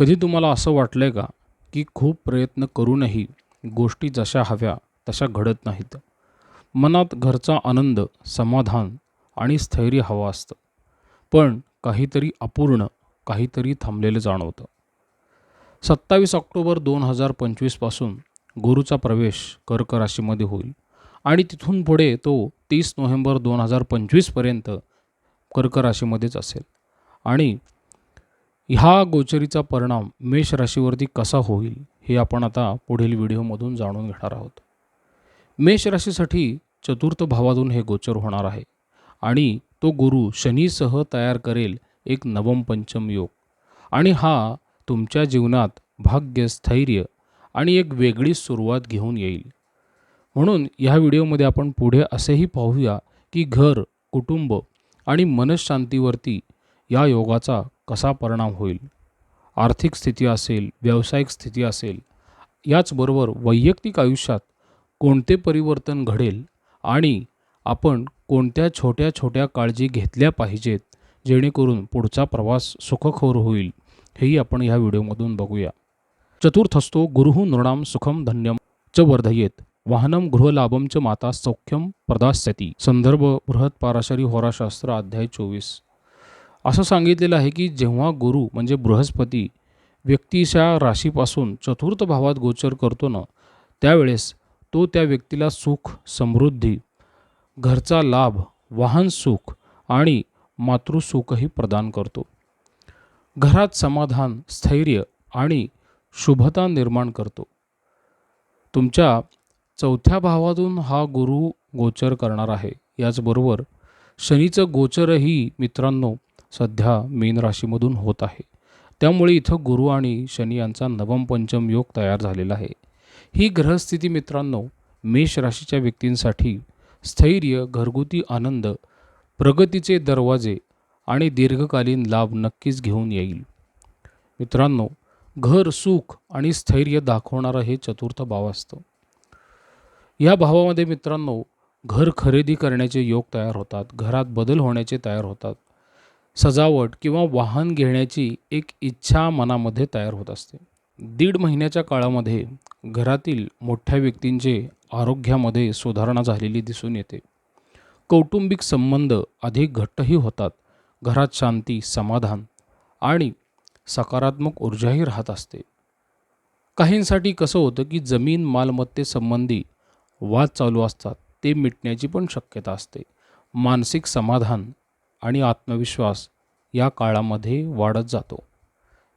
कधी तुम्हाला असं वाटलं आहे का की खूप प्रयत्न करूनही गोष्टी जशा हव्या तशा घडत नाहीत? मनात घरचा आनंद समाधान आणि स्थैर्य हवं असतं. पण काहीतरी अपूर्ण काहीतरी थांबलेलं जाणवतं. सत्तावीस ऑक्टोबर दोन हजार पंचवीसपासून गुरुचा प्रवेश कर्क राशीमध्ये होईल आणि तिथून पुढे तो तीस नोव्हेंबर दोन हजार पंचवीसपर्यंत कर्क राशीमध्येच असेल आणि ह्या गोचरीचा परिणाम मेष राशीवरती कसा होईल हे आपण आता पुढील व्हिडिओमधून जाणून घेणार आहोत. मेष राशीसाठी चतुर्थ भावातून हे गोचर होणार आहे आणि तो गुरु शनीसह तयार करेल एक नवम पंचम योग. आणि हा तुमच्या जीवनात भाग्य स्थैर्य आणि एक वेगळी सुरुवात घेऊन येईल. म्हणून ह्या व्हिडिओमध्ये आपण पुढे असेही पाहूया की घर कुटुंब आणि मनशांतीवरती या योगाचा कसा परिणाम होईल? आर्थिक स्थिती असेल व्यावसायिक स्थिती असेल याचबरोबर वैयक्तिक आयुष्यात कोणते परिवर्तन घडेल आणि आपण कोणत्या छोट्या छोट्या काळजी घेतल्या पाहिजेत जेणेकरून पुढचा प्रवास सुखखोर होईल हेही आपण ह्या व्हिडिओमधून बघूया. चतुर्थ असतो गुरुः नृणाम सुखम धन्यम च वर्धयेत. वाहनम गृहलाभम च माता सौख्यम प्रदास्यती। संदर्भ बृहत पाराशरी होराशास्त्र अध्याय चोवीस. असं सांगितलेलं आहे की जेव्हा गुरु म्हणजे बृहस्पती व्यक्तीच्या राशीपासून चतुर्थ भावात गोचर करतो ना त्यावेळेस तो त्या व्यक्तीला सुख समृद्धी घरचा लाभ वाहन सुख आणि मातृसुखही प्रदान करतो. घरात समाधान स्थैर्य आणि शुभता निर्माण करतो. तुमच्या चौथ्या भावातून हा गुरु गोचर करणार आहे. याचबरोबर शनीचं गोचरही मित्रांनो सध्या मीन राशीमधून होत आहे. त्यामुळे इथं गुरु आणि शनी यांचा नवम पंचम योग तयार झालेला आहे. ही ग्रहस्थिती मित्रांनो मेष राशीच्या व्यक्तींसाठी स्थैर्य घरगुती आनंद प्रगतीचे दरवाजे आणि दीर्घकालीन लाभ नक्कीच घेऊन येईल. मित्रांनो घर सुख आणि स्थैर्य दाखवणारं हे चतुर्थ भाव असतं. या भावामध्ये मित्रांनो घर खरेदी करण्याचे योग तयार होतात घरात बदल होण्याचे तयार होतात. सजावट किंवा वाहन घेण्याची एक इच्छा मनामध्ये तयार होत असते. दीड महिन्याच्या काळामध्ये घरातील मोठ्या व्यक्तींचे आरोग्यामध्ये सुधारणा झालेली दिसून येते. कौटुंबिक संबंध अधिक घट्टही होतात. घरात शांती समाधान आणि सकारात्मक ऊर्जाही राहत असते. काहींसाठी कसं होतं की जमीन मालमत्तेसंबंधी वाद चालू असतात. ते मिटण्याची पण शक्यता असते. मानसिक समाधान आणि आत्मविश्वास या काळामध्ये वाढत जातो.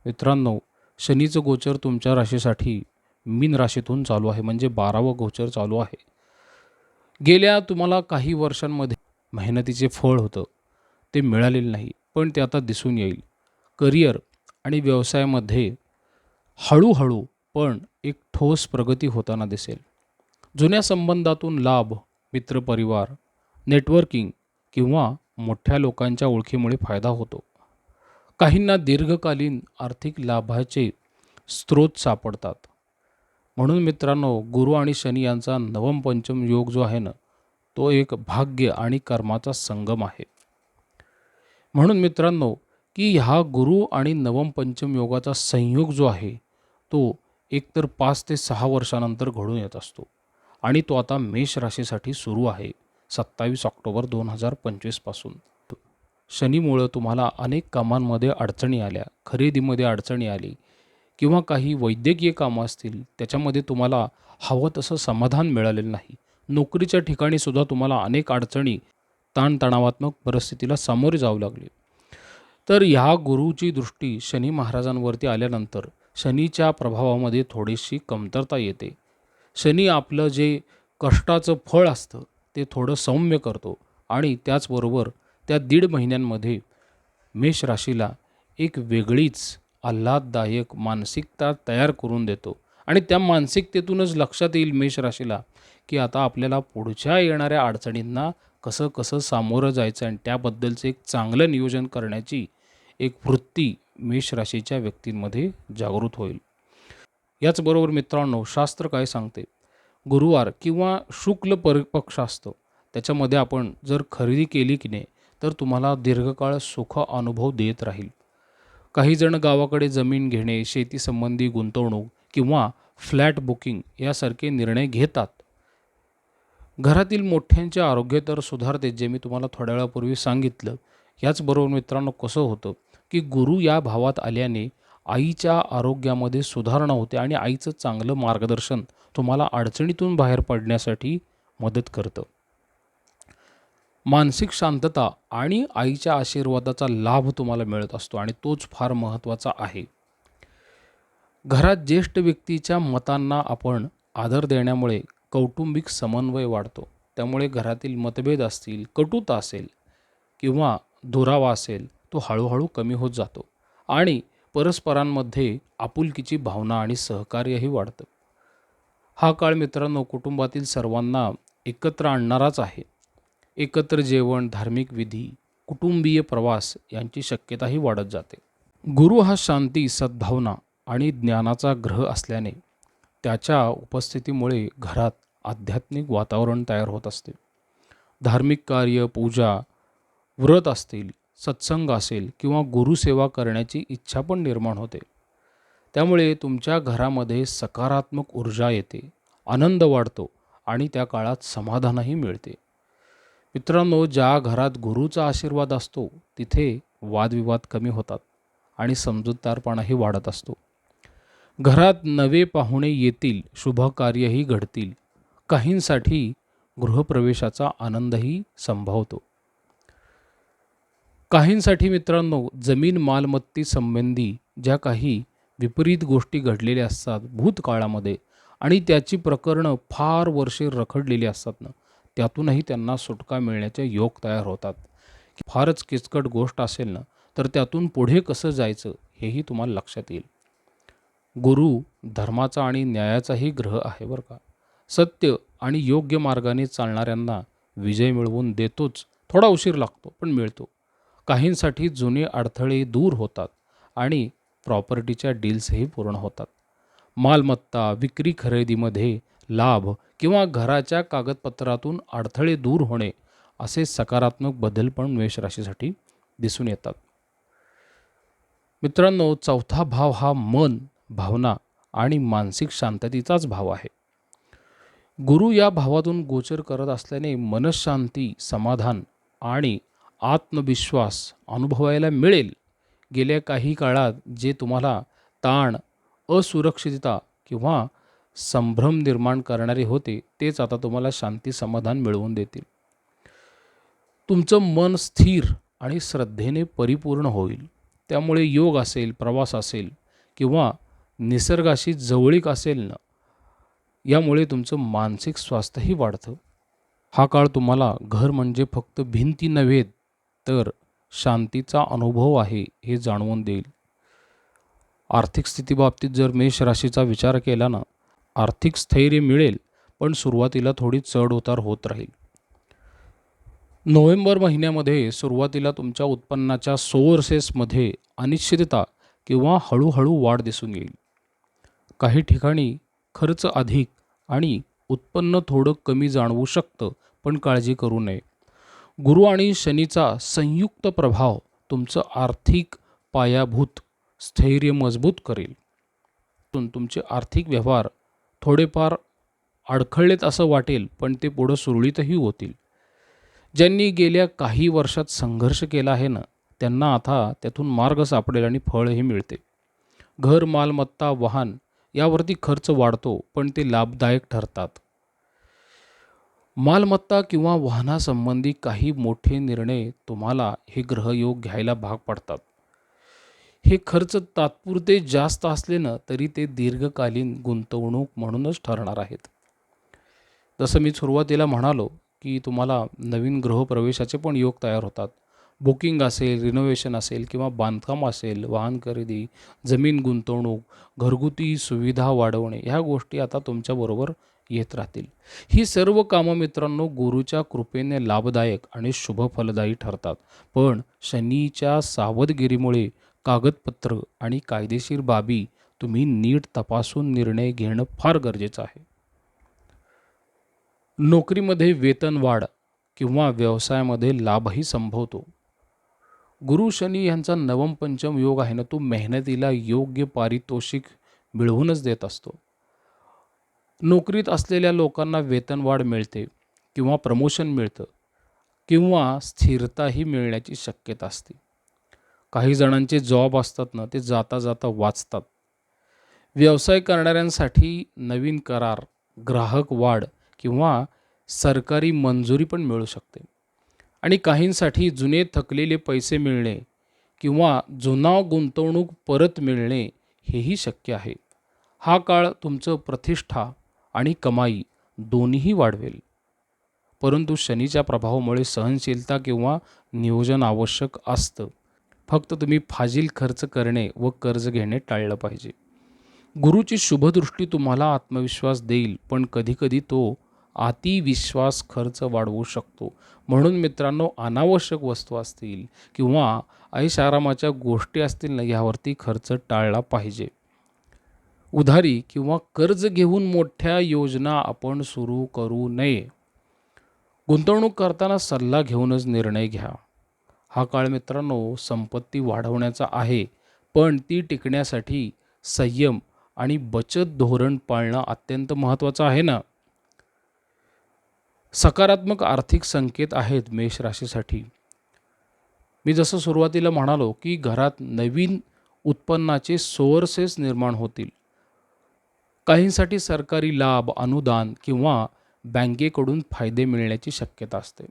मित्रांनो शनीचं गोचर तुमच्या राशीसाठी मीन राशीतून चालू आहे. म्हणजे बारावं गोचर चालू आहे. गेल्या तुम्हाला काही वर्षांमध्ये मेहनतीचे फळ होतं. ते मिळालेलं नाही पण ते आता दिसून येईल. करिअर आणि व्यवसायामध्ये हळूहळू पण एक ठोस प्रगती होताना दिसेल. जुन्या संबंधातून लाभ मित्रपरिवार नेटवर्किंग किंवा मोठ्या लोकांच्या ओळखीमुळे फायदा होतो. काहींना दीर्घकालीन आर्थिक लाभाचे स्रोत सापडतात. म्हणून मित्रांनो गुरु आणि शनी यांचा नवम पंचम योग जो आहे ना तो एक भाग्य आणि कर्माचा संगम आहे. म्हणून मित्रांनो की ह्या गुरु आणि नवम पंचम योगाचा संयोग जो आहे तो एकतर पाच ते सहा वर्षानंतर घडून येत असतो. आणि तो आता मेष राशीसाठी सुरू आहे. सत्तावीस ऑक्टोबर दोन हजार पंचवीसपासून शनीमुळं तुम्हाला अनेक कामांमध्ये अडचणी आल्या खरेदीमध्ये अडचणी आली किंवा काही वैद्यकीय कामं असतील त्याच्यामध्ये तुम्हाला हवं तसं समाधान मिळालेलं नाही. नोकरीच्या ठिकाणी सुद्धा तुम्हाला अनेक अडचणी ताणतणावात्मक परिस्थितीला सामोरे जावं लागले. तर ह्या गुरुची दृष्टी शनी महाराजांवरती आल्यानंतर शनीच्या प्रभावामध्ये थोडीशी कमतरता येते. शनी आपलं जे कष्टाचं फळ असतं ते थोडं सौम्य करतो आणि त्याचबरोबर त्या दीड महिन्यांमध्ये मेष राशीला एक वेगळीच आल्हाददायक मानसिकता तयार करून देतो. आणि त्या मानसिकतेतूनच लक्षात येईल मेष राशीला की आता आपल्याला पुढच्या येणाऱ्या अडचणींना कसं कसं सामोरं जायचं आणि त्याबद्दलचं एक चांगलं नियोजन करण्याची एक वृत्ती मेष राशीच्या व्यक्तींमध्ये जागृत होईल. याचबरोबर मित्रांनो शास्त्र काय सांगते? गुरुवार किंवा शुक्ल परिपक्ष असतं. त्याच्यामध्ये आपण जर खरेदी केली की नाही तर तुम्हाला दीर्घकाळ सुख अनुभव देत राहील. काही जण गावाकडे जमीन घेणे शेतीसंबंधी गुंतवणूक किंवा फ्लॅट बुकिंग यासारखे निर्णय घेतात. घरातील मोठ्यांचे आरोग्य तर सुधारते जे मी तुम्हाला थोड्या वेळापूर्वी सांगितलं. याचबरोबर मित्रांनो कसं होतं की गुरु या भावात आल्याने आईच्या आरोग्यामध्ये सुधारणा होते आणि आईचं चांगलं मार्गदर्शन तुम्हाला अडचणीतून बाहेर पडण्यासाठी मदत करतं. मानसिक शांतता आणि आईच्या आशीर्वादाचा लाभ तुम्हाला मिळत असतो आणि तोच फार महत्त्वाचा आहे. घरात ज्येष्ठ व्यक्तीच्या मतांना आपण आदर देण्यामुळे कौटुंबिक समन्वय वाढतो. त्यामुळे घरातील मतभेद असतील कटुता असेल किंवा दुरावा असेल तो हळूहळू कमी होत जातो आणि परस्परांमध्ये आपुलकीची भावना आणि सहकार्यही वाढतं. हा काळ मित्रांनो कुटुंबातील सर्वांना एकत्र आणणाराच आहे. एकत्र जेवण धार्मिक विधी कुटुंबीय प्रवास यांची शक्यताही वाढत जाते. गुरु हा शांती सद्भावना आणि ज्ञानाचा ग्रह असल्याने त्याच्या उपस्थितीमुळे घरात आध्यात्मिक वातावरण तयार होत असते. धार्मिक कार्य पूजा व्रत असतील सत्संग असेल किंवा गुरुसेवा करण्याची इच्छा पण निर्माण होते. त्यामुळे तुमच्या घरामध्ये सकारात्मक ऊर्जा येते आनंद वाढतो आणि त्या काळात समाधानही मिळते. मित्रांनो ज्या घरात गुरुचा आशीर्वाद असतो तिथे वादविवाद कमी होतात आणि समजूतदारपणाही वाढत असतो. घरात नवे पाहुणे येतील शुभकार्यही घडतील. काहींसाठी गृहप्रवेशाचा आनंदही संभावतो. काहींसाठी मित्रांनो जमीन मालमत्तेसंबंधी ज्या काही विपरीत गोष्टी घडलेल्या असतात भूतकाळामध्ये आणि त्याची प्रकरणं फार वर्षे रखडलेली असतात ना. त्यातूनही त्यांना सुटका मिळण्याचे योग तयार होतात. फारच किचकट गोष्ट असेल ना तर त्यातून पुढे कसं जायचं हेही तुम्हाला लक्षात येईल. गुरु धर्माचा आणि न्यायाचाही ग्रह आहे बरं का. सत्य आणि योग्य मार्गाने चालणाऱ्यांना विजय मिळवून देतोच थोडा उशीर लागतो पण मिळतो. काहींसाठी जुने अडथळे दूर होतात आणि प्रॉपर्टीच्या डील्सही पूर्ण होतात. मालमत्ता विक्री खरेदीमध्ये लाभ किंवा घराच्या कागदपत्रातून अडथळे दूर होणे असे सकारात्मक बदल पण मेष राशीसाठी दिसून येतात. मित्रांनो चौथा भाव हा मन भावना आणि मानसिक शांततेचाच भाव आहे. गुरु या भावातून गोचर करत असल्याने मनशांती समाधान आणि आत्मविश्वास अनुभवायला मिळेल. गेल्या काही काळात जे तुम्हाला ताण असुरक्षितता किंवा संभ्रम निर्माण करणारे होते तेच आता तुम्हाला शांती समाधान मिळवून देतील. तुमचं मन स्थिर आणि श्रद्धेने परिपूर्ण होईल. त्यामुळे योग असेल प्रवास असेल किंवा निसर्गाशी जवळीक असेल ना यामुळे तुमचं मानसिक स्वास्थ्यही वाढतं. हा काळ तुम्हाला घर म्हणजे फक्त भिंती नव्हे तर शांतीचा अनुभव आहे हे जाणवून देईल. आर्थिक स्थितीबाबतीत जर मेष राशीचा विचार केला ना आर्थिक स्थैर्य मिळेल पण सुरुवातीला थोडी चढ उतार होत राहील. नोव्हेंबर महिन्यामध्ये सुरुवातीला तुमच्या उत्पन्नाच्या सोर्सेसमध्ये अनिश्चितता किंवा हळूहळू वाढ दिसून येईल. काही ठिकाणी खर्च अधिक आणि उत्पन्न थोडं कमी जाणवू शकतं पण काळजी करू नये. गुरु आणि शनीचा संयुक्त प्रभाव तुमचं आर्थिक पायाभूत स्थैर्य मजबूत करेल. तुमचे आर्थिक व्यवहार थोडेफार अडखळलेत असं वाटेल पण ते पुढं सुरळीतही होतील. ज्यांनी गेल्या काही वर्षात संघर्ष केला आहे ना त्यांना आता त्यातून मार्ग सापडेल आणि फळही मिळते. घर मालमत्ता वाहन यावरती खर्च वाढतो पण ते लाभदायक ठरतात. मालमत्ता किंवा वाहनासंबंधी काही मोठे निर्णय तुम्हाला हे ग्रहयोग घ्यायला भाग पडतात. हे खर्च तात्पुरते जास्त असले ना तरी ते दीर्घकालीन गुंतवणूक म्हणूनच ठरणार आहेत. जसं मी सुरुवातीला म्हणालो की तुम्हाला नवीन गृहप्रवेशाचे पण योग तयार होतात. बुकिंग असेल रिनोव्हेशन असेल किंवा बांधकाम असेल वाहन खरेदी जमीन गुंतवणूक घरगुती सुविधा वाढवणे ह्या गोष्टी आता तुमच्याबरोबर येत राहतील. ही सर्व कामं मित्रांनो गुरुच्या कृपेने लाभदायक आणि शुभफलदायी ठरतात. पण शनीच्या सावधगिरीमुळे कागदपत्र आणि कायदेशीर बाबी तुम्ही नीट तपासून निर्णय घेणं फार गरजेचं आहे. नोकरीमध्ये वेतनवाढ किंवा व्यवसायामध्ये लाभही संभवतो. गुरु शनी यांचा नवम पंचम योग आहे ना तो मेहनतीला योग्य पारितोषिक मिळवूनच देत असतो. नोकरीत असलेल्या लोकांना वेतनवाढ मिळते किंवा प्रमोशन मिळतं किंवा स्थिरताही मिळण्याची शक्यता असते. काही जणांचे जॉब असतात ना ते जाता जाता वाचतात. व्यवसाय करणाऱ्यांसाठी नवीन करार ग्राहक वाढ किंवा सरकारी मंजुरी पण मिळू शकते. आणि काहींसाठी जुने थकलेले पैसे मिळणे किंवा जुना गुंतवणूक परत मिळणे हेही शक्य आहे. हा काळ तुमचं प्रतिष्ठा आणि कमाई दोन्हीही वाढवेल. परंतु शनीच्या प्रभावामुळे सहनशीलता किंवा नियोजन आवश्यक असतं. फक्त तुम्ही फाजील खर्च करणे व कर्ज घेणे टाळलं पाहिजे. गुरुची शुभदृष्टी तुम्हाला आत्मविश्वास देईल पण कधीकधी तो अतिविश्वास खर्च वाढवू शकतो. म्हणून मित्रांनो अनावश्यक वस्तू असतील किंवा ऐशारामाच्या गोष्टी असतील ना यावरती खर्च टाळला पाहिजे. उधारी किंवा कर्ज घेऊन मोठ्या योजना आपण सुरू करू नये. गुंतवणूक करताना सल्ला घेऊनच निर्णय घ्या. हा काळ मित्रांनो संपत्ती वाढवण्याचा आहे पण ती टिकण्यासाठी संयम आणि बचत धोरण पाळणं अत्यंत महत्त्वाचं आहे ना? सकारात्मक आर्थिक संकेत आहेत मेष राशीसाठी. मी जसं सुरुवातीला म्हणालो की घरात नवीन उत्पन्नाचे सोर्सेस निर्माण होतील. काहींसाठी सरकारी लाभ अनुदान किंवा बँकेकडून फायदे मिळण्याची शक्यता असते.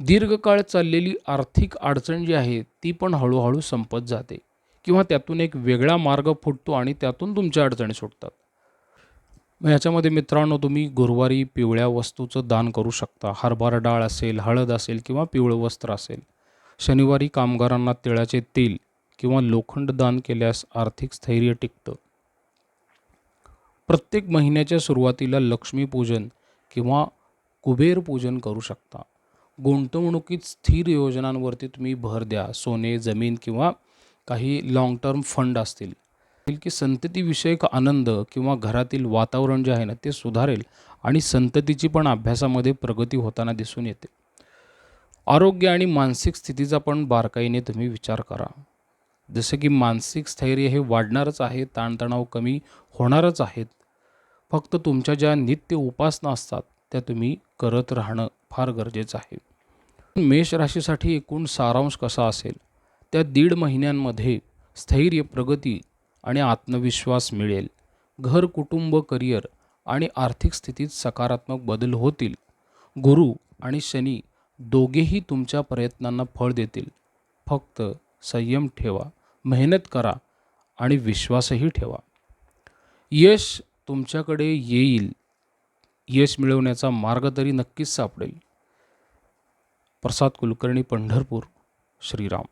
दीर्घकाळ चाललेली आर्थिक अडचण जी आहे ती पण हळूहळू संपत जाते किंवा त्यातून एक वेगळा मार्ग फुटतो आणि त्यातून तुमच्या अडचणी सुटतात. मग याच्यामध्ये मित्रांनो तुम्ही गुरुवारी पिवळ्या वस्तूचं दान करू शकता. हरभरा डाळ असेल हळद असेल किंवा पिवळं वस्त्र असेल. शनिवारी कामगारांना तिळाचे तेल किंवा लोखंड दान केल्यास आर्थिक स्थैर्य टिकतं. प्रत्येक महिन्याच्या सुरुवातीला लक्ष्मीपूजन किंवा कुबेर पूजन करू शकता. गुंतवणुकीत स्थिर योजनांवरती तुम्ही भर द्या. सोने जमीन किंवा काही लाँग टर्म फंड असतील. की संततीविषयक आनंद किंवा घरातील वातावरण जे आहे ना ते सुधारेल आणि संततीची पण अभ्यासामध्ये प्रगती होताना दिसून येते. आरोग्य आणि मानसिक स्थितीचा पण बारकाईने तुम्ही विचार करा. जसं की मानसिक स्थैर्य हे वाढणारच आहे ताणतणाव कमी होणारच आहेत. फक्त तुमच्या ज्या नित्य उपासना असतात त्या तुम्ही करत राहणं फार गरजेचं आहे. मेष राशीसाठी एकूण सारांश कसा असेल? त्या दीड महिन्यांमध्ये स्थैर्य प्रगती आणि आत्मविश्वास मिळेल. घर कुटुंब करिअर आणि आर्थिक स्थितीत सकारात्मक बदल होतील. गुरु आणि शनी दोघेही तुमच्या प्रयत्नांना फळ देतील. फक्त संयम ठेवा मेहनत करा आणि विश्वासही ठेवा. यश तुमच्याकडे येईल. यश मिळवण्याचा मार्ग तरी नक्कीच सापडेल. प्रसाद कुलकर्णी पंढरपूर श्रीराम.